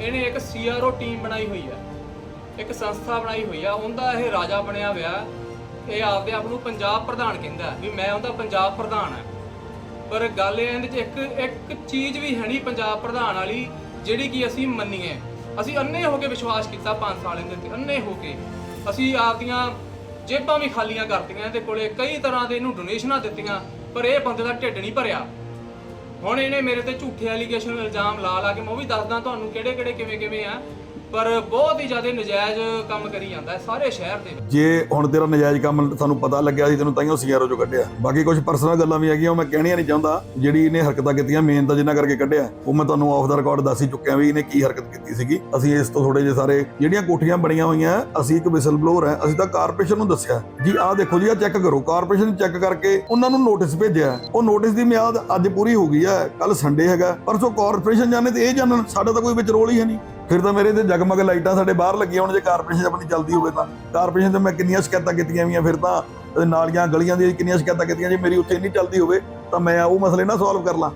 ਇਹਨੇ ਇੱਕ CRO team ਬਣਾਈ ਹੋਈ ਆ। ਇੱਕ ਸੰਸਥਾ ਬਣਾਈ ਹੋਈ ਆ। ਉਹਦਾ ਇਹ ਰਾਜਾ ਬਣਿਆ ਹੋਇਆ। ਇਹ ਆਪਦੇ ਆਪ ਨੂੰ ਪੰਜਾਬ ਪ੍ਰਧਾਨ ਕਹਿੰਦਾ ਵੀ ਮੈਂ ਉਹਦਾ ਪੰਜਾਬ ਪ੍ਰਧਾਨ ਆ ਪਰ ਗੱਲ ਇਹ ਇਹਦੇ ਚ ਇੱਕ ਇੱਕ ਚੀਜ਼ ਵੀ ਹੈ ਨਹੀਂ ਪੰਜਾਬ ਪ੍ਰਧਾਨ ਵਾਲੀ, ਜਿਹੜੀ ਕਿ ਅਸੀਂ ਮੰਨੀਏ। ਅਸੀਂ ਅੰਨੇ ਹੋ ਕੇ ਵਿਸ਼ਵਾਸ ਕੀਤਾ 5 ਸਾਲ ਇਹਦੇ ਤੇ ਅੰਨੇ ਹੋ ਕੇ। ਅਸੀਂ ਆਪਦੀਆਂ ਜੇਬਾਂ ਵੀ ਖਾਲੀਆਂ ਕਰਤੀਆਂ, ਇਹਦੇ ਕੋਲੇ ਕਈ ਤਰ੍ਹਾਂ ਦੇ ਇਹਨੂੰ ਡੋਨੇਸ਼ਨਾਂ ਦਿੱਤੀਆਂ, ਪਰ ਇਹ ਬੰਦੇ ਦਾ ਢਿੱਡ ਨਹੀਂ ਭਰਿਆ। ਹੁਣ ਇਹਨੇ ਮੇਰੇ ਤੇ ਝੂਠੇ ਐਲੀਗੇਸ਼ਨ ਇਲਜ਼ਾਮ ਲਾ ਲਾ ਕੇ ਮੈਂ ਉਹ ਵੀ ਦੱਸਦਾ ਤੁਹਾਨੂੰ ਕਿਹੜੇ ਕਿਹੜੇ ਕਿਵੇਂ ਕਿਵੇਂ ਆ। ਪਰ ਬਹੁਤ ਹੀ ਜ਼ਿਆਦਾ ਨਜਾਇਜ਼ ਕੰਮ ਕਰੀ ਜਾਂਦਾ ਹੈ ਸਾਰੇ ਸ਼ਹਿਰ ਦੇ ਵਿੱਚ। ਜੇ ਹੁਣ ਤੇਰਾ ਨਜਾਇਜ਼ ਕੰਮ ਸਾਨੂੰ ਪਤਾ ਲੱਗਿਆ ਸੀ, ਤੈਨੂੰ ਤਾਈਓ ਸੀਆਰਓ ਚੋਂ ਕੱਢਿਆ। ਬਾਕੀ ਕੁਝ ਪਰਸਨਲ ਗੱਲਾਂ ਵੀ ਹੈਗੀਆਂ, ਉਹ ਮੈਂ ਕਹਿਣੀਆਂ ਨਹੀਂ ਚਾਹੁੰਦਾ। ਜਿਹੜੀ ਇਹਨੇ ਹਰਕਤਾਂ ਕੀਤੀਆਂ ਮੇਨ ਤਾਂ ਜਿੰਨਾ ਕਰਕੇ ਕੱਢਿਆ, ਉਹ ਮੈਂ ਤੁਹਾਨੂੰ ਆਫ ਦਾ ਰਿਕਾਰਡ ਦੱਸ ਹੀ ਚੁੱਕਿਆ ਵੀ ਇਹਨੇ ਕੀ ਹਰਕਤ ਕੀਤੀ ਸੀਗੀ। ਅਸੀਂ ਇਸ ਤੋਂ ਥੋੜੇ ਜਿਹੇ ਸਾਰੇ, ਜਿਹੜੀਆਂ ਕੋਠੀਆਂ ਬਣੀਆਂ ਹੋਈਆਂ, ਅਸੀਂ ਇੱਕ ਵਿਸਲ ਬਲੋਰ ਹੈ, ਅਸੀਂ ਤਾਂ ਕਾਰਪੋਰੇਸ਼ਨ ਨੂੰ ਦੱਸਿਆ। ਜੀ, ਆਹ ਦੇਖੋ ਜੀ, ਆਹ ਚੈੱਕ ਕਰੋ। ਕਾਰਪੋਰੇਸ਼ਨ ਚੈੱਕ ਕਰਕੇ ਉਹਨਾਂ ਨੂੰ ਨੋਟਿਸ ਭੇਜਿਆ। ਉਹ ਨੋਟਿਸ ਦੀ ਮਿਆਦ ਅੱਜ ਪੂਰੀ ਹੋ ਗਈ ਹੈ। ਕੱਲ ਸੰਡੇ ਹੈਗਾ। ਪਰਸੋਂ ਕਾਰਪੋਰੇਸ਼ਨ ਜਾਣੇ ਤੇ ਇਹ ਜਾਣਨ, ਸਾਡਾ ਤਾਂ ਕੋਈ ਵਿੱਚ ਰੋਲ ਹੀ ਹੈ ਨਹੀਂ। ਫਿਰ ਤਾਂ ਮੇਰੇ ਤੇ ਜਗਮਗ ਲਾਈਟਾਂ ਸਾਡੇ ਬਾਹਰ ਲੱਗੀਆਂ ਹੋਣ, ਜੇ ਕਾਰਪੋਰੇਸ਼ਨ ਆਪਣੀ ਚੱਲਦੀ ਹੋਵੇ ਤਾਂ। ਕਾਰਪੋਰੇਸ਼ਨ ਤੇ ਮੈਂ ਕਿੰਨੀਆਂ ਸ਼ਿਕਾਇਤਾਂ ਕੀਤੀਆਂ ਵੀਆਂ ਫਿਰ ਤਾਂ ਨਾਲੀਆਂ, ਗਲੀਆਂ ਦੀਆਂ ਕਿੰਨੀਆਂ ਸ਼ਿਕਾਇਤਾਂ ਕੀਤੀਆਂ, ਜੇ ਮੇਰੀ ਉੱਥੇ ਨਹੀਂ ਚੱਲਦੀ ਹੋਵੇ, ਤਾਂ ਮੈਂ ਉਹ ਮਸਲੇ ਨਾ ਸੋਲਵ ਕਰ ਲਾਂ।